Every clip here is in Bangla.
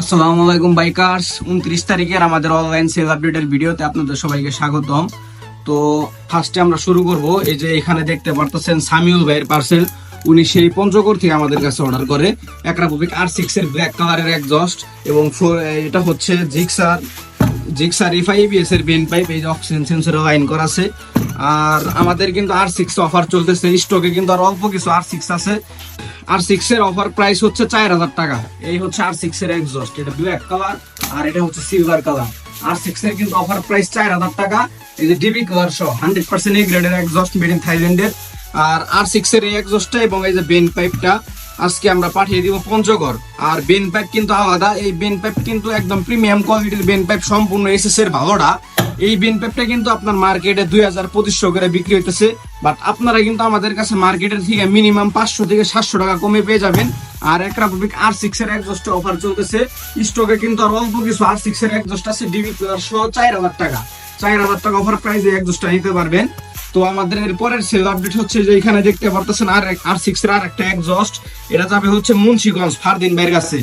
আসসালামু আলাইকুম, বাইকার্স। উনত্রিশ তারিখের আমাদের অনলাইন সেল আপডেটের ভিডিওতে আপনাদের সবাইকে স্বাগতম। তো ফার্স্টে আমরা শুরু করব। এই যে এখানে দেখতে পারতেছেন সামিউল ভাইয়ের পার্সেল উনি সেই পঞ্চগড় থেকে আমাদের কাছে অর্ডার করে। একরাপুবিক আর সিক্স এর ব্ল্যাক কালারের একজস্ট এবং এটা হচ্ছে জিক্সার জিক্সার ইফাইবিএস এর বেন পাইপ এই যে অক্সিজেন সেন্সরে লাইন করা আছে। আর আমাদের কিন্তু আর সিক্স অফার চলতেছে। স্টকে কিন্তু আর অল্প কিছু আর সিক্স আছে। আর সিক্স এর অফার প্রাইস হচ্ছে চার হাজার টাকা। এই হচ্ছে আর সিক্স এর এক্সস্ট এটা ব্ল্যাক কালার আর এটা হচ্ছে সিলভার কালার আর সিক্স এর কিন্তু অফার প্রাইস চার হাজার টাকা, এই যে ডিবি কালার সহ হান্ড্রেড পার্সেন্ট এই গ্রেডের এক্সস্ট মেড ইন থাইল্যান্ডের আর আর সিক্স এর এই এক্সস্টটা এবং এই যে বেন পাইপটা আজকে আমরা পাঠিয়ে দিব পঞ্চগড়। আর বেন পাইপ কিন্তু আলাদা, এই বেন পাইপ কিন্তু একদম প্রিমিয়াম কোয়ালিটির বেন পাইপ সম্পূর্ণ এসএস এর ভালোটা। এই বেন পাইপটা কিন্তু আপনার মার্কেটে দুই হাজার পঁচিশশো করে বিক্রি হইতেছে বাট আপনারা কিন্তু আমাদের কাছে মার্কেটের থেকে মিনিমাম পাঁচশো থেকে সাতশো টাকা কমে পেয়ে যাবেন। আর এক রাপিক আর সিক্স এর একজস্ট অফার চলতেছে। স্টকে কিন্তু আর অল্প কিছু আর সিক্স এর একজস্ট আছে ডিবি প্লাস সহ চার হাজার টাকা। চার হাজার টাকা অফার প্রাইসে একজস্টটা নিতে পারবেন। তো আমাদের পরের সেল আপডেট হচ্ছে যে এখানে দেখতে পারতেছেন আর আর সিক্স এর আর একটা এক্সস্ট এটা যাবে হচ্ছে মুন্সিগঞ্জ ফারদিন ভাইয়ের কাছে।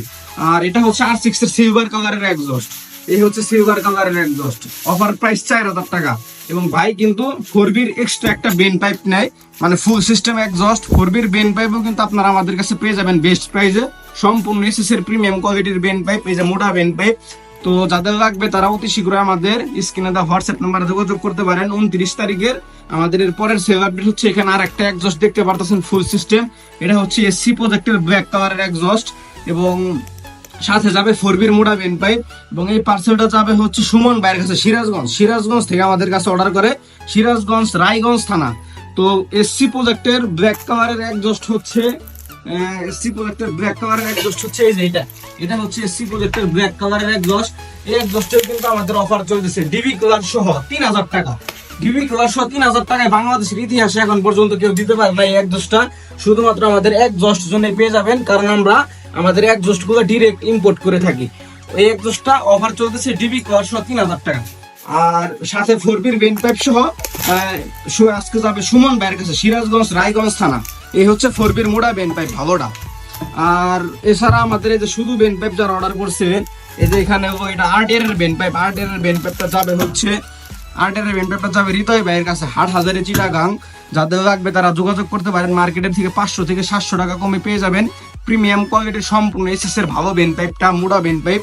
আর এটা হচ্ছে আর সিক্স এর সিলভার কালারের এক্সস্ট এই হচ্ছে সিলভার কালারের এক্সস্ট অফার প্রাইস চার হাজার টাকা। এবং ভাই কিন্তু ফোরবির এক্সট্রা একটা বেন পাইপ নেয়। মানে ফুল সিস্টেম এক্সস্ট ফোরবির বেন পাইপও কিন্তু আপনারা আমাদের কাছে পেয়ে যাবেন বেস্ট প্রাইসে সম্পূর্ণ এসএস এর প্রিমিয়াম কোয়ালিটির বেন পাইপ এই যে মোটা বেন পাইপ তো যাদের লাগবে তারা অতি শীঘ্র আমাদের স্ক্রিনে দেওয়া হোয়াটসঅ্যাপ নাম্বারে যোগাযোগ করতে পারেন। উনত্রিশ তারিখের আমাদের এর পরের সেল আপডেট হচ্ছে। এখানে আর একটা এক্সস্ট দেখতে পারতেছেন ফুল সিস্টেম এটা হচ্ছে এসসি প্রজেক্টের ব্ল্যাক কালারের এক্সস্ট এবং সাথে যাবে ফোরবির মোড়া বেন পাইপ এবং এই পার্সেলটা যাবে হচ্ছে সুমন ভাইয়ের কাছে সিরাজগঞ্জ। সিরাজগঞ্জ থেকে আমাদের কাছে অর্ডার করে সিরাজগঞ্জ রায়গঞ্জ থানা। তো এসসি প্রজেক্টের ব্ল্যাক কালারের একজস্ট হচ্ছে এসসি প্রজেক্টের ব্ল্যাক কালারের একজস্ট হচ্ছে, এই যে এটা। এটা হচ্ছে এসসি প্রজেক্টের ব্ল্যাক কালারের একজস্ট এই একজস্টের কিন্তু আমাদের অফার চলতেছে ডিবি কালার সহ তিন হাজার টাকা। ডিবি কালার সহ তিন হাজার টাকায় বাংলাদেশের ইতিহাসে এখন পর্যন্ত কেউ দিতে পারে না এই একজস্টটা শুধুমাত্র আমাদের একজস্ট জন্য পেয়ে যাবেন, কারণ আমরা আমাদের একজস্টগুলো ডিরেক্ট ইম্পোর্ট করে থাকি। এই একজস্টটা অফার চলতেছে ডিবি সহ তিন হাজার টাকা। আর সাথে ফোর ফোরবির বেন পাইপ সহ আজকে যাবে সুমন ভাইয়ের কাছে, সিরাজগঞ্জ, রায়গঞ্জ থানা। এই হচ্ছে ফোর ফোরবির মোড়া বেন পাইপ ভালোটা। আর এছাড়া আমাদের এই যে শুধু বেন পাইপ যারা অর্ডার করছে, এই যে এখানে এটা আর্ট এর বেন পাইপ আর্ট এর বেন পাইপটা যাবে হচ্ছে আর্ট এর বেন পাইপটা যাবে হৃদয় ভাইয়ের কাছে হাট হাজারে চিটাগাং। যাদের লাগবে তারা যোগাযোগ করতে পারেন মার্কেটের থেকে পাঁচশো থেকে সাতশো টাকা কমে পেয়ে যাবেন। প্রিমিয়াম কোয়ালিটির সম্পূর্ণ এসএস এর ভালো বেন পাইপটা মোড়া বেন পাইপ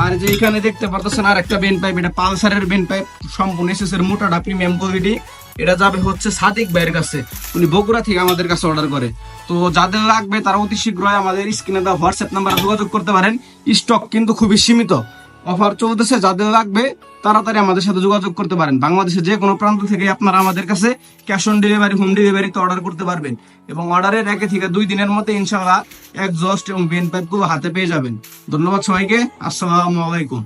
আর যে এখানে দেখতে পারতেছেন আর একটা বেন পাইপ এটা পালসারের বেন পাইপ সম্পূর্ণ এসএস এর মোটাটা প্রিমিয়াম কোয়ালিটি এটা যাবে হচ্ছে সাদিক ভাইয়ের কাছে। উনি বগুড়া থেকে আমাদের কাছে অর্ডার করে। তো যাদের লাগবে তারা অতি শীঘ্রই আমাদের স্ক্রিনে দেওয়া হোয়াটসঅ্যাপ নাম্বারে যোগাযোগ করতে পারেন। স্টক কিন্তু খুবই সীমিত। অফার চলতেছে, যাদের লাগবে তাড়াতাড়ি আমাদের সাথে যোগাযোগ করতে পারেন। বাংলাদেশে যে কোনো প্রান্ত থেকে আপনারা আমাদের কাছে ক্যাশ অন ডেলিভারি, হোম ডেলিভারিতে অর্ডার করতে পারবেন। এবং অর্ডারের একে থেকে দুই দিনের মধ্যে ইনশাল্লাহ একজস্ট এবং বেন পাইপগুলো হাতে পেয়ে যাবেন। ধন্যবাদ সবাইকে। আসসালামু আলাইকুম।